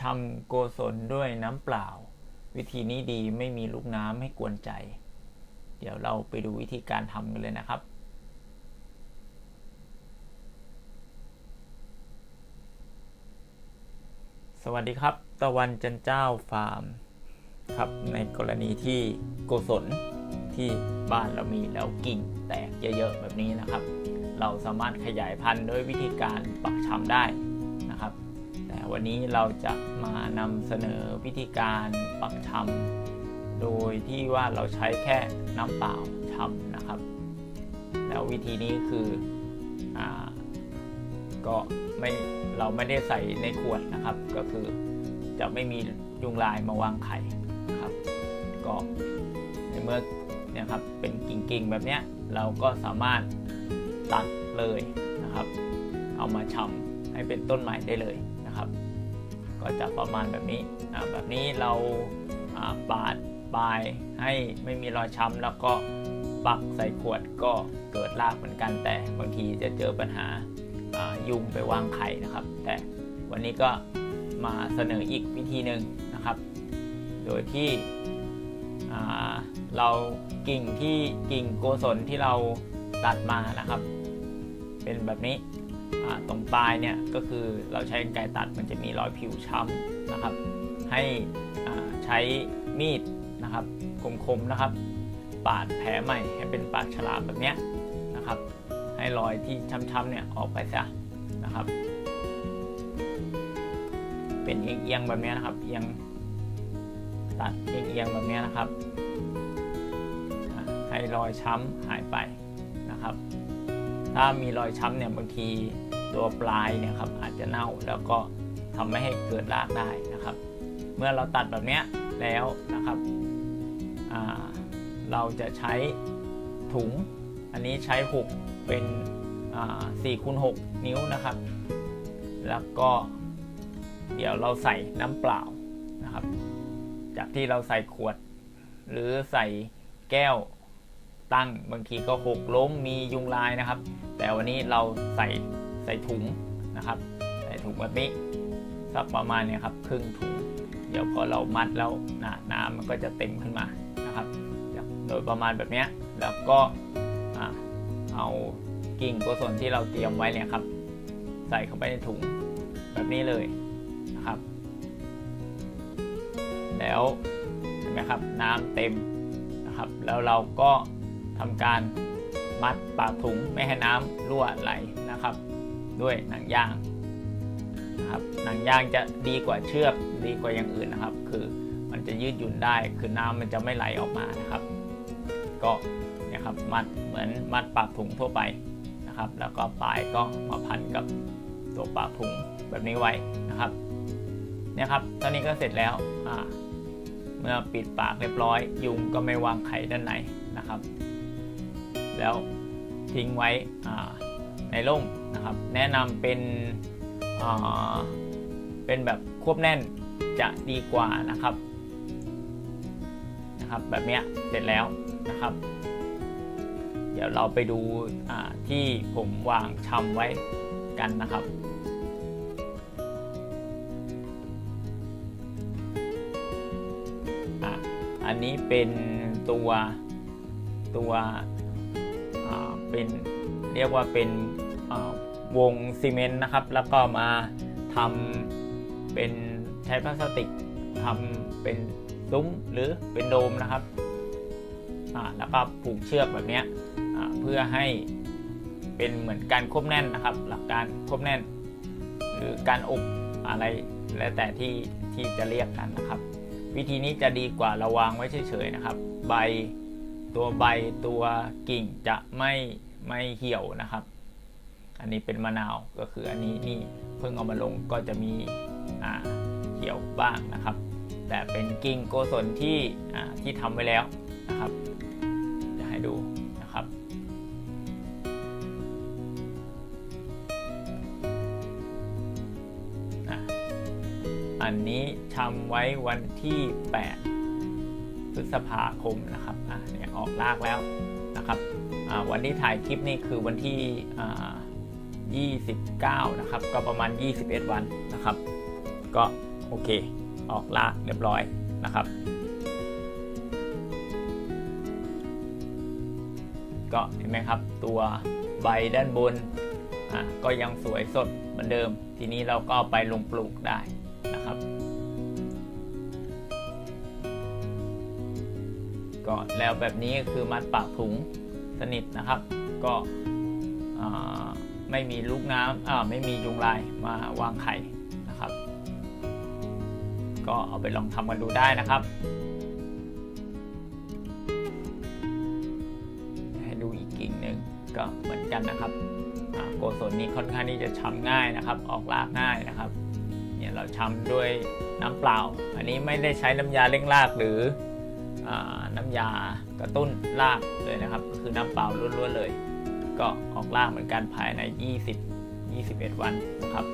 ชำโกศลด้วยน้ำเปล่า วิธีนี้ดีไม่มีลูกน้ำให้กวนใจ เดี๋ยวเราไปดูวิธีการทำกันเลยนะครับ สวัสดีครับ ตะวันจันเจ้าฟาร์มครับในกรณีที่โกศลที่บ้านเรามีแล้วกิ่งแตกเยอะๆแบบนี้นะครับ เราสามารถขยายพันธุ์ด้วยวิธีการปักชำได้นะครับ แต่วันนี้เราจะมานำเสนอวิธีการปักชำโดยที่ว่าเราใช้แค่น้ำเปล่าชำนะครับ แล้ววิธีนี้คืออก็ไม่เราไม่ได้ใส่ในขวดนะครับ ก็คือจะไม่มียุงลายมาวางไข่นะครับ ก็ในเมื่อเนี่ยครับเป็นกิ่งๆแบบเนี้ยเราก็สามารถตัดเลยนะครับ เอามาชำให้เป็นต้นใหม่ได้เลย นะครับ ก็จะประมาณแบบนี้แบบนี้เราอ่าปาดปลายให้ไม่มีรอยช้ำแล้วก็ปักใส่ขวดก็เกิดรากเหมือนกัน แต่บางทีจะเจอปัญหายุงไปวางไข่นะครับ แต่วันนี้ก็มาเสนออีกวิธีหนึ่งนะครับ โดยที่เรากิ่งที่กิ่งโกศลที่เราตัดมานะครับ เป็นแบบนี้ ตรงปลายเนี่ยก็คือเราใช้กรรไกรตัดมันจะมีรอยผิวช้ำนะครับ ให้ใช้มีดนะครับคมๆนะครับ ปาดแผลใหม่ให้เป็นปากฉลามแบบเนี้ยนะครับ ให้รอยที่ช้ำๆเนี่ยออกไปซะนะครับ เป็นเอียงๆแบบนี้นะครับเอียงตัดเอียงๆแบบนี้นะครับ ให้รอยช้ำหายไปนะครับ ถ้ามีรอยช้ำเนี่ยบางทีตัวปลายเนี่ยครับอาจจะเน่าแล้วก็ทำไม่ให้เกิดรากได้นะครับ เมื่อเราตัดแบบเนี้ยแล้วนะครับเราจะใช้ถุง อันนี้ใช้หุกเป็น4คูณ6นิ้วนะครับ แล้วก็เดี๋ยวเราใส่น้ำเปล่านะครับ จากที่เราใส่ขวด หรือใส่แก้ว ตั้ง บางทีก็หกล้มมียุงลายนะครับ แต่วันนี้เราใส่ใส่ถุงนะครับ ใส่ถุงแบบนี้สักประมาณเนี่ยครับครึ่งถุง เดี๋ยวพอเรามัดแล้วนะน้ำมันก็จะเต็มขึ้นมานะครับ โดยประมาณแบบนี้แล้วก็เอากิ่งโกศลที่เราเตรียมไว้เนี่ยครับ ใส่เข้าไปในถุงแบบนี้เลยนะครับ แล้วเห็นไหมครับน้ำเต็มนะครับ แล้วเราก็ ทำการมัดปากถุงไม่ให้น้ำรั่วไหลนะครับ ด้วยหนังยางนะครับหนังยางจะดีกว่าเชือกดีกว่าอย่างอื่นนะครับ คือมันจะยืดหยุ่นได้คือน้ำมันจะไม่ไหลออกมานะครับ ก็เนี่ยครับมัดเหมือนมัดปากถุงทั่วไปนะครับ แล้วก็ปลายก็มาพันกับตัวปากถุงแบบนี้ไว้นะครับเนี่ยครับตอนนี้ก็เสร็จแล้วอ่าเมื่อปิดปากเรียบร้อย ยุงก็ไม่วางไข่ด้านในนะครับ แล้วทิ้งไว้ในร่มนะครับ แนะนำเป็นเป็นแบบควบแน่นจะดีกว่านะครับนะครับ แบบเนี้ยเสร็จแล้วนะครับ เดี๋ยวเราไปดูที่ผมวางชำไว้กันนะครับอันนี้เป็นตัวตัว เป็นเรียกว่าเป็นวงซีเมนต์นะครับ แล้วก็มาทำเป็นใช้พลาสติกทำเป็นซุ้มหรือเป็นโดมนะครับ แล้วก็ผูกเชือกแบบนี้เพื่อให้เป็นเหมือนการควบแน่นนะครับ หลักการควบแน่น หรือการอบอะไรแล้วแต่ที่ที่จะเรียกกันนะครับ วิธีนี้จะดีกว่าเราวางไว้เฉยๆนะครับ ใบตัวใบตัวกิ่งจะไม่ ไม่เหี่ยวนะครับ อันนี้เป็นมะนาวก็คืออันนี้นี่เพิ่งเอามาลงก็จะมีเหี่ยวบ้างนะครับ แต่เป็นกิ่งโกศลที่ที่ทำไว้แล้วนะครับจะให้ดูนะครับ อันนี้ทำไว้วันที่ 8 พฤษภาคมนะครับอ่าเนี่ยออกรากแล้วนะครับ วันที่ถ่ายคลิปนี่คือวันที่ 29 นะครับ ก็ประมาณ 21 วันนะครับ ก็โอเค ออกรากเรียบร้อยนะครับ ก็เห็นไหมครับ ตัวใบด้านบนก็ยังสวยสดเหมือนเดิม ทีนี้เราก็ไปลงปลูกได้นะครับ ก็แล้วแบบนี้ก็คือมัดปากถุง สนิทนะครับ ก็ไม่มีลูกน้ำอ่าไม่มียุงลายมาวางไข่นะครับ ก็เอาไปลองทำกันดูได้นะครับ ให้ดูอีกกิ่งหนึ่งก็เหมือนกันนะครับโกศลนี้ค่อนข้างที่จะช้ำง่ายนะครับ ออกรากง่ายนะครับ เนี่ยเราช้ำด้วยน้ำเปล่า อันนี้ไม่ได้ใช้น้ำยาเร่งรากหรือ น้ำยากระตุ้นรากเลยนะครับก็คือน้ำเปล่าล้วนๆเลย ก็ออกรากเหมือนกันภายใน 20 21 วันนะครับ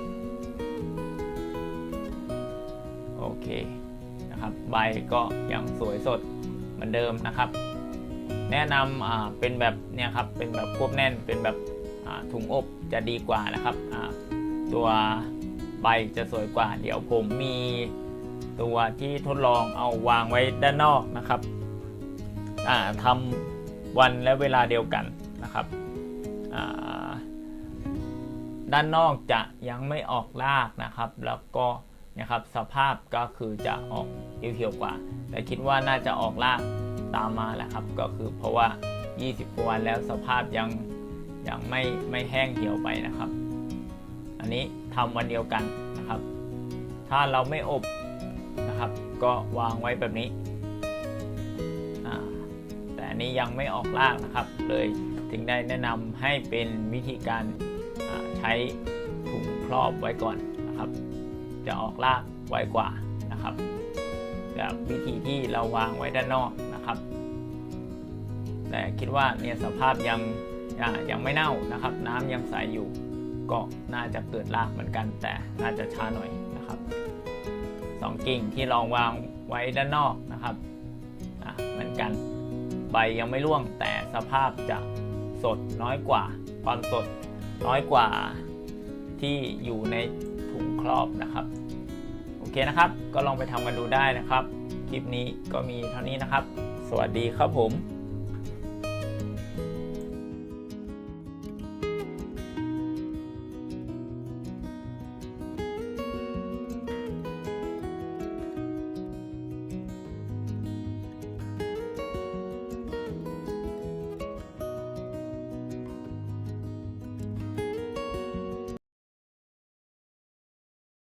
โอเคนะครับใบก็ยังสวยสดเหมือนเดิมนะครับ แนะนำเป็นแบบเนี่ยครับเป็นแบบควบแน่นเป็นแบบถุงอบจะดีกว่านะครับตัวใบจะสวยกว่า เดี๋ยวผมมี ตัวที่ทดลองเอาวางไว้ด้านนอกนะครับทำวันและเวลาเดียวกันนะครับด้านนอกจะยังไม่ออกรากนะครับ แล้วก็นะครับสภาพก็คือจะออกเขียวๆกว่า แต่คิดว่าน่าจะออกรากตามมาแหละครับ ก็คือเพราะว่า 20กว่าวันแล้วสภาพยังยังไม่ไม่แห้งเหี่ยวไปนะครับ อันนี้ทำวันเดียวกันนะครับ ถ้าเราไม่อบ นะครับ ก็วางไว้แบบนี้ แต่อันนี้ยังไม่ออกรากนะครับ เลยถึงได้แนะนำให้เป็นวิธีการใช้ถุงครอบไว้ก่อนนะครับ จะออกรากไวกว่านะครับแบบวิธีที่เราวางไว้ด้านนอกนะครับ แต่คิดว่าเนี่ยสภาพยังยังยังไม่เน่านะครับ น้ำยังใสอยู่ก็น่าจะเกิดรากเหมือนกัน แต่น่าจะช้าหน่อย นะครับสองกิ่งที่ลองวางไว้ด้านนอกนะครับอะเหมือนกันใบยังไม่ร่วงแต่สภาพจะสดน้อยกว่า ความสดน้อยกว่าที่อยู่ในถุงครอบนะครับโอเคนะครับ ก็ลองไปทำกันดูได้นะครับ คลิปนี้ก็มีเท่านี้นะครับ สวัสดีครับผม